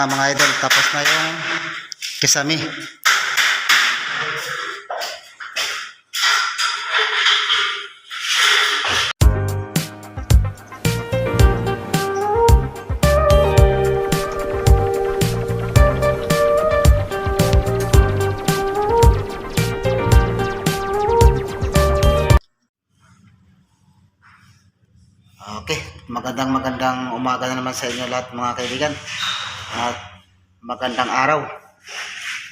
nga mga idol, tapos na yung kisami. Okay, magandang magandang umaga na naman sa inyo lahat mga kaibigan. At magandang araw.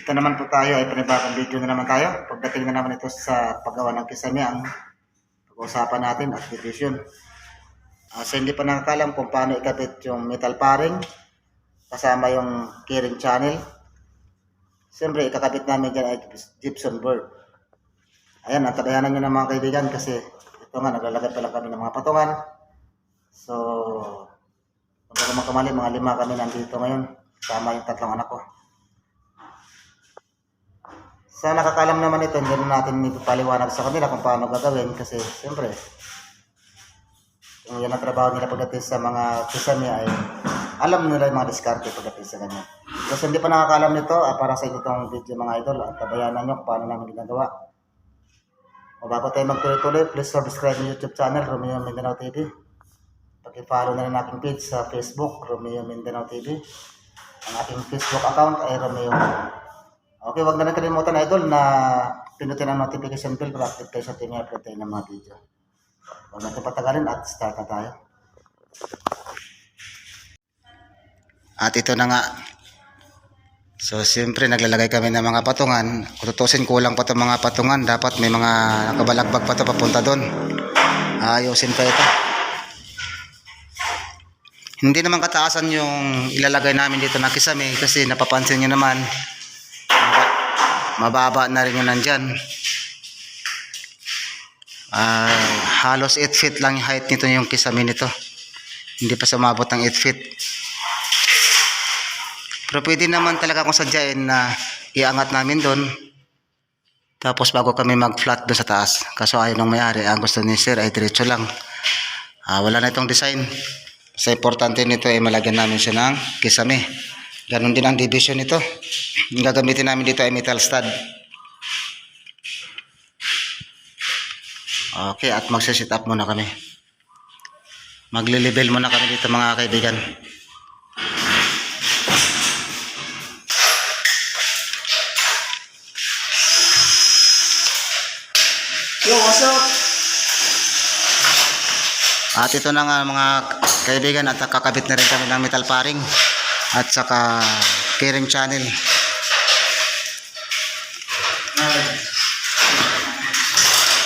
Ito naman po tayo ay panibagong video na naman tayo. Pagdating na naman ito sa paggawa ng kisame ang pag-uusapan natin at division. Ah, sa hindi pa nakakalam kung paano ikabit yung metal paring kasama yung keyring channel. Siyempre, ikakabit namin dyan ay gypsum board. Ayan, natabayanan nyo na mga kaibigan kasi ito nga, naglalagay pa lang kami ng mga patungan. So, kung ako makamali, mga lima kami nandito ngayon. Sama yung tatlong anak ko. Sa nakakalam naman ito, hindi na natin ipapaliwanag sa kanila kung paano gagawin kasi siyempre, kung yan ang trabaho nila pagdating sa mga kisame ay alam nila yung mga diskarte pagdating sa ganyan. Kasi hindi pa nakakalam nito, ah, para sa inyo itong video mga idol at tabayanan nyo kung paano namin ginagawa. O bago tayo magtuloy-tuloy, please subscribe ng YouTube channel, Romeo Mindanao TV. Pag-follow na rin aking page sa Facebook, Romeo Mindanao TV. Ang aking Facebook account ay Romeo. Okay, wag na rin kalimutan idol na pinutin ang notification bell para update kayo sa ating upload tayo ng mga video. Huwag natin patagalin at start na tayo. At ito na nga. So, siyempre, naglalagay kami ng mga patungan. Kung tutusin, kulang pa itong mga patungan. Dapat may mga nakabalagbag pa ito papunta doon. Ayusin pa ito. Hindi naman kataasan yung ilalagay namin dito na kisame kasi napapansin nyo naman maba- mababa na rin yung nandyan. Ah, halos 8 feet lang yung height nito yung kisame nito. Hindi pa sumabot ng 8 feet. Pero pwede naman talaga kung sadyain na iangat namin doon. Tapos bago kami mag-flat doon sa taas. Kaso ayaw nang mayari. Ang gusto ni sir ay diretso lang. Ah, wala na itong design. Sa importante nito ay malagyan namin siya ng kisame. Ganon din ang division nito. Ang gagamitin namin dito ay metal stud. Okay, at magsisit up muna kami. Magli-level muna kami dito mga kaibigan. Yo, what's up? At ito na nga mga kaibigan at kakabit na rin kami ng metal paring at saka keyring channel.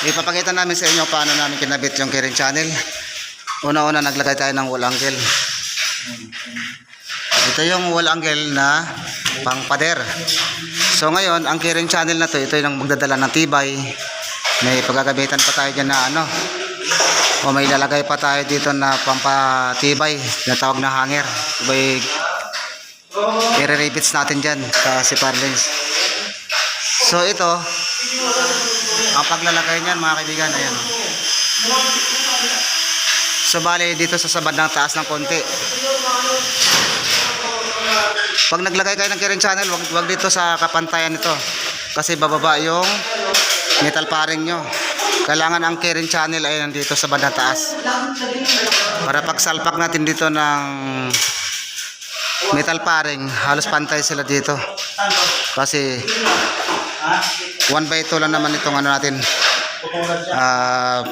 Ipapakita namin sa inyo paano namin kinabit yung keyring channel. Una-una naglagay tayo ng wall angle. Ito yung wall angle na pang pader. So ngayon, ang keyring channel na to, ito yung magdadala ng tibay. May pagagamitan pa tayo dyan na ano, o may lalagay pa tayo dito na pampatibay na tawag na hanger. Ibay i-rebits natin dyan sa si Parlins. So ito, ang paglalagay niyan mga kaibigan, ayan. So bali dito sa sabad ng taas ng konti. Pag naglagay kayo ng keyring channel, wag, wag dito sa kapantayan nito. Kasi bababa yung metal paring nyo. Kailangan ang keyring channel ay nandito sa bandang taas. Para pagsalpak natin dito ng metal paring, halos pantay sila dito. Kasi 1 by 2 lang naman itong ano natin. ah,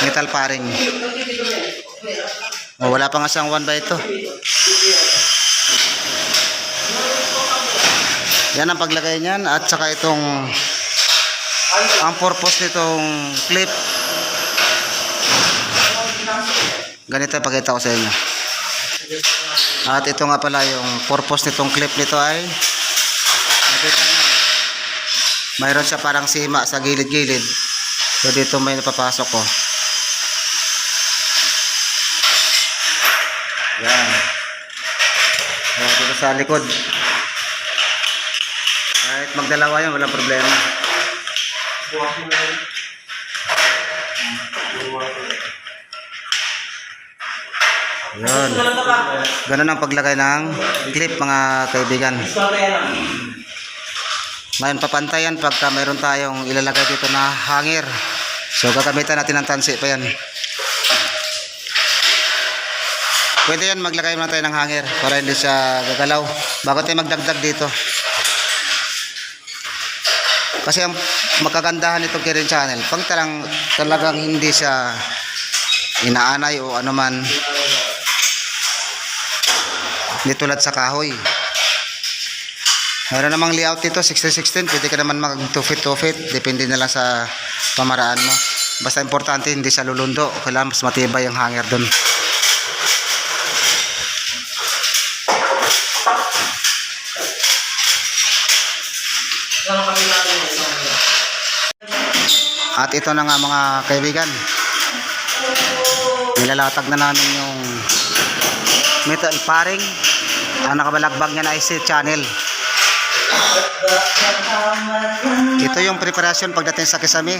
metal paring. Oh, wala pa nga siyang 1 by 2. Yan ang paglagay niyan at saka itong ang purpose nitong clip. Ganito pakita ko sa inyo. At ito nga pala yung purpose nitong clip nito ay mayroon siya parang sima sa gilid-gilid. So dito may napapasok ko yan. O, dito sa likod. Kahit magdalawa yan walang problema Yun. Ganun ang paglagay ng clip mga kaibigan. Ngayon papantayan pagka mayroon tayong ilalagay dito na hanger. So gagamitan natin ng tansi pa yan. Pwede yan maglagay muna tayo ng hanger para hindi siya gagalaw. Bago tayo magdagdag dito. Kasi ang magkagandahan nitong Kirin Channel, pag talang, talagang hindi siya inaanay o ano man, hindi tulad sa kahoy. Meron namang layout dito, 60-16, pwede ka naman mag 2 feet 2 feet, depende na lang sa pamaraan mo. Basta importante hindi siya lulundo, kailangan mas matibay ang hanger doon. At ito na nga mga kaibigan. Nilalatag na namin yung metal paring. Ang nakabalagbag niya na IC channel. Ito yung preparation pagdating sa kisame.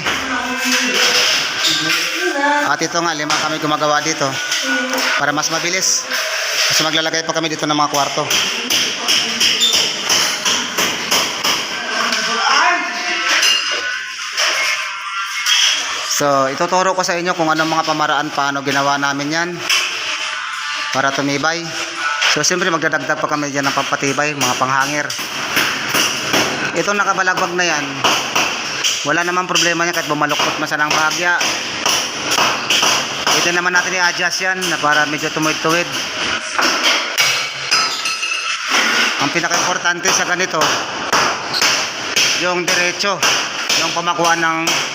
At ito nga, lima kami gumagawa dito. Para mas mabilis. Kasi maglalagay pa kami dito ng mga kwarto. So, ituturo ko sa inyo kung anong mga pamaraan paano ginawa namin yan para tumibay. So, siyempre magdadagdag pa kami dyan ng pampatibay, mga panghangir. Itong nakabalagbag na yan, wala namang problema niya kahit bumaluktot man sa ng bahagya. Ito naman natin i-adjust yan na para medyo tumid-tuwid. Ang pinaka-importante sa ganito, yung diretso, yung kumakuha ng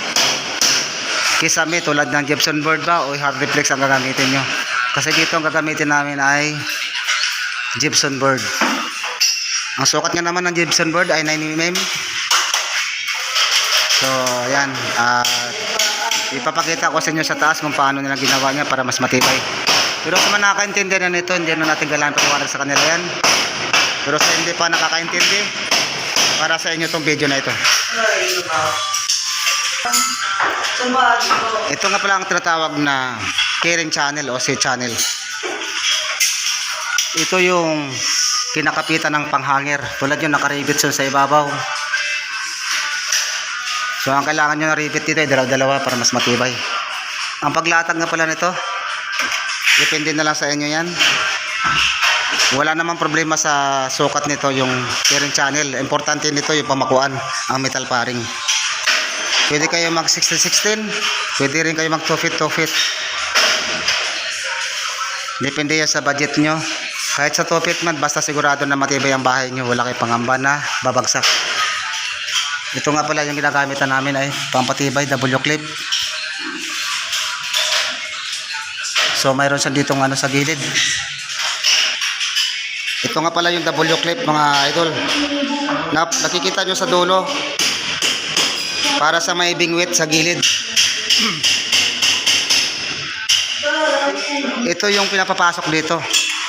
kisame tulad ng gypsum board ba o hard reflex ang gagamitin nyo. Kasi dito ang gagamitin namin ay gypsum board. Ang sukat nga naman ng gypsum board ay 9 mm. So, ayan. At ipapakita ko sa inyo sa taas kung paano nila ginawa niya para mas matibay. Pero mga nakakaintindi na nito, hindi na natin kailangan paliwanag sa kanila yan. Pero sa hindi pa nakakaintindi, para sa inyo tong video na ito. Ito nga pala ang tinatawag na caring channel o si channel. Ito yung kinakapitan ng panghangir. Tulad yung nakaribit sa ibabaw. So ang kailangan nyo na ribit dito ay dalaw-dalawa para mas matibay. Ang paglatag nga pala nito, depende na lang sa inyo yan. Wala namang problema sa sukat nito yung caring channel. Importante nito yung pamakuan, ang metal paring. Pwede kayo mag 16-16. Pwede rin kayo mag 2 feet 2 feet. Depende yan sa budget nyo. Kahit sa 2 feet man, basta sigurado na matibay ang bahay nyo. Wala kayo pangamba na babagsak. Ito nga pala yung ginagamit na namin ay pampatibay, W clip. So mayroon siya dito ano sa gilid. Ito nga pala yung W clip mga idol. Na, nakikita nyo sa dulo para sa may bingwit sa gilid. Ito yung pinapapasok dito.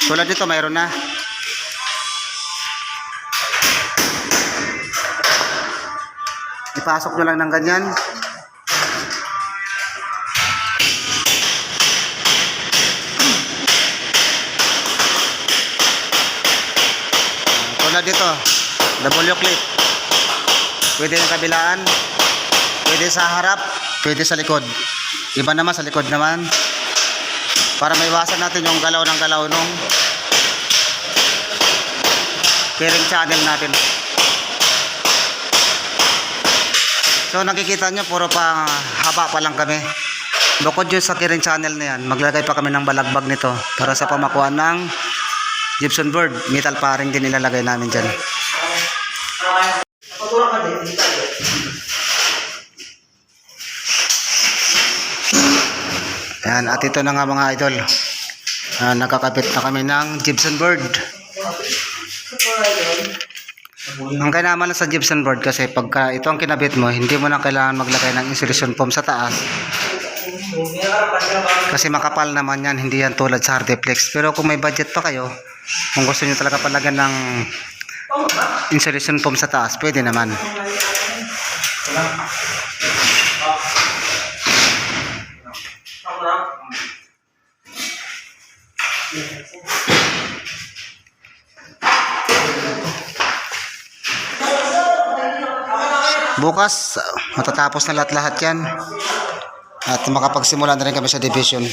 Tulad dito mayroon na. Ipasok nyo lang ng ganyan. Tulad dito, W clip. Pwede yung kabilaan, pwede sa harap, pwede sa likod. Iba naman sa likod naman. Para maiwasan natin yung galaw ng galaw nung pairing channel natin. So nakikita nyo, puro pa haba pa lang kami. Bukod yun sa kiring channel na yan, maglagay pa kami ng balagbag nito para sa pamakuan ng gypsum board. Metal paring din ilalagay namin dyan. At ito na nga mga idol. Ah, nakakabit na kami ng gypsum board. Ang kailangan lang sa gypsum board kasi pagka ito ang kinabit mo, hindi mo na kailangan maglagay ng insulation foam sa taas. Kasi makapal naman yan, hindi yan tulad sa Hardeplex. Pero kung may budget pa kayo, kung gusto nyo talaga palagyan ng insulation foam sa taas, pwede naman. Bukas matatapos na lahat-lahat yan. At makapagsimula na rin kami sa division.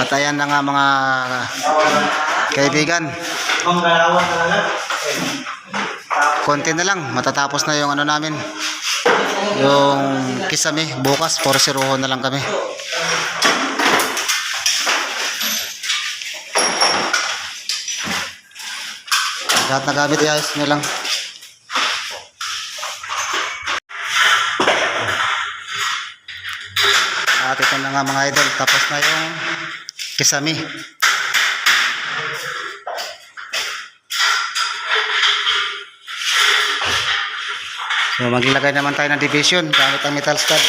At ayan na nga mga kaibigan. Konti na lang, matatapos na yung ano namin. Yung kisame, bukas 4-0 na lang kami. Lahat na gamit, iayos nyo lang. At ito na nga mga idol, tapos na yung kisame. So maglagay naman tayo ng division gamit ang metal stud.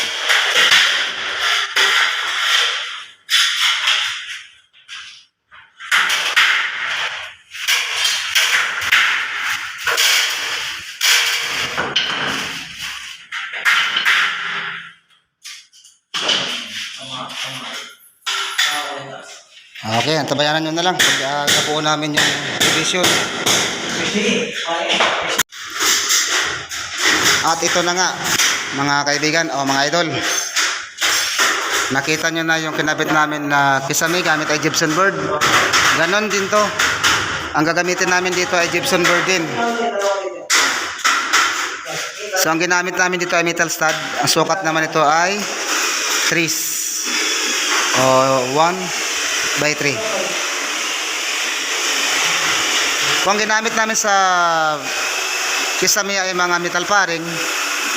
Okay, antabayanan nyo na lang pag uh, namin yung division. At ito na nga, mga kaibigan o mga idol. Nakita nyo na yung kinabit namin na kisame gamit ay gypsum board. Ganon din to. Ang gagamitin namin dito ay gypsum board din. So ang ginamit namin dito ay metal stud. Ang sukat naman ito ay 3 o 1 by 3. Kung ginamit namin sa kisame ay mga metal paring,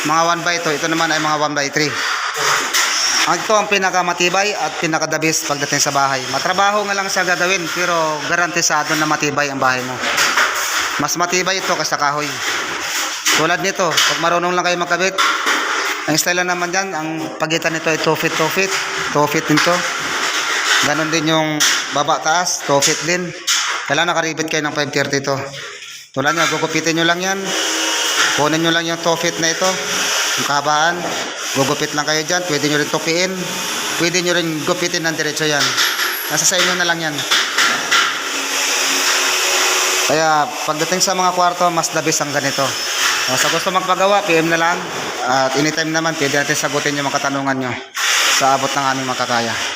mga 1 by 2, ito naman ay mga 1 by 3. Ang ito ang pinakamatibay at pinakadabis pagdating sa bahay. Matrabaho nga lang siya gagawin pero garantisado na matibay ang bahay mo. Mas matibay ito kaysa kahoy. Tulad nito, pag marunong lang kayo magkabit, ang style naman yan, ang pagitan nito ay 2 feet, 2 feet, 2 feet din to. Ganon din yung baba taas, 2 feet din. Kailangan nakaribit kayo ng 530 to. Tulad nyo, gugupitin nyo lang yan. Kunin nyo lang yung 2 feet na ito, yung kahabaan. Gugupit lang kayo dyan, pwede nyo rin tupiin. Pwede nyo rin gupitin ng diretso yan. Nasa sa inyo na lang yan. Kaya pagdating sa mga kwarto, mas labis ang ganito. O, sa gusto magpagawa, PM na lang. At anytime naman, pwede natin sagutin yung mga katanungan nyo sa abot ng aming makakaya.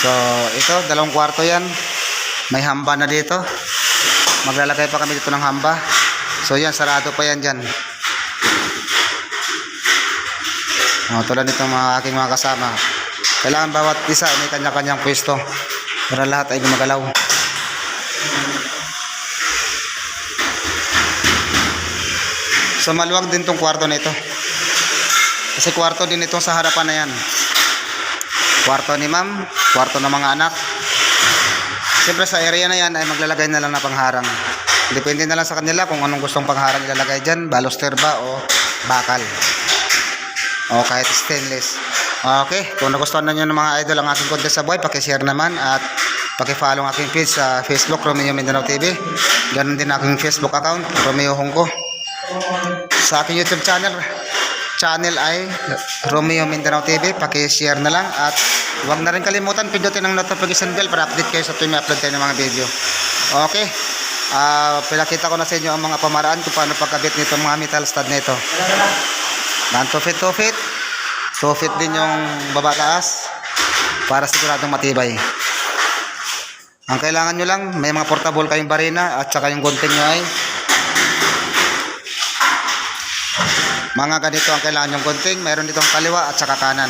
So, ito, dalawang kwarto yan. May hamba na dito. Maglalagay pa kami dito ng hamba. So, yan, sarado pa yan dyan. O, tulad nitong mga aking mga kasama. Kailangan bawat isa may kanya-kanyang pwesto para lahat ay gumagalaw. So maluwag din tong kwarto na ito. Kasi kwarto din itong sa harapan na yan. Kwarto ni ma'am, kwarto ng mga anak. Siyempre sa area na yan ay maglalagay na lang na pangharang. Depende na lang sa kanila kung anong gustong pangharang ilalagay dyan, baluster ba o bakal. O kahit stainless. Okay, kung nagustuhan na nyo ng mga idol ang aking content sa buhay, pakishare naman at pakifollow ang aking page sa Facebook, Romeo Mindanao TV. Ganon din aking Facebook account, Romeo Hongko. Sa aking YouTube channel, channel ay Romeo Mindanao TV. Pakishare na lang at huwag na rin kalimutan pindutin ang notification bell para update kayo sa tuwing may upload tayo ng mga video. Okay. Ah, pinakita ko na sa inyo ang mga pamaraan kung paano pagkabit nito mga metal stud na ito. Yan, 2 feet, 2 feet. 2 feet din yung baba taas para siguradong matibay. Ang kailangan nyo lang, may mga portable kayong barina at saka yung gunting nyo ay mga ganito ang kailangan yung gunting. Mayroon ditong kaliwa at saka kanan.